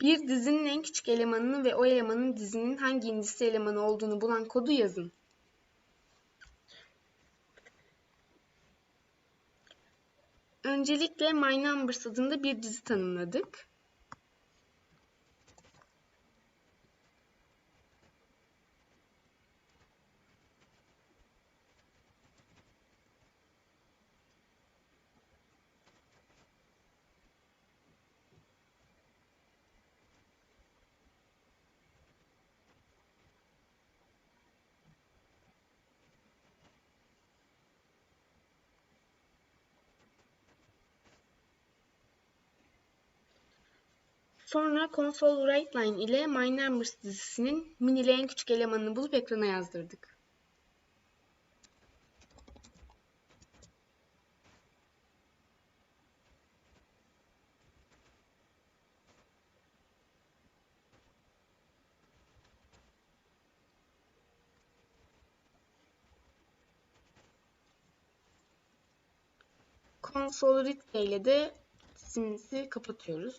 Bir dizinin en küçük elemanını ve o elemanın dizinin hangi indisi elemanı olduğunu bulan kodu yazın. Öncelikle MyNumbers adında bir dizi tanımladık. Sonra console writeline ile MyNumbers dizisinin min ile en küçük elemanını bulup ekrana yazdırdık. Console readme ile de dizimizi kapatıyoruz.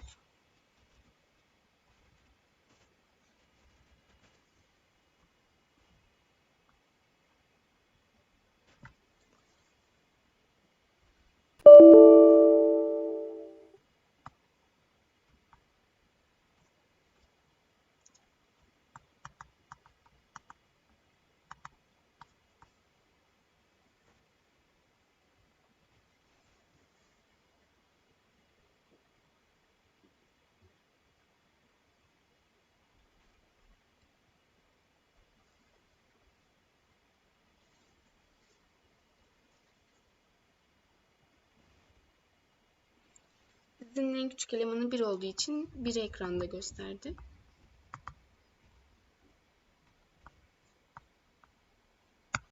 Dizinin en küçük elemanı 1 olduğu için 1'i ekranda gösterdi.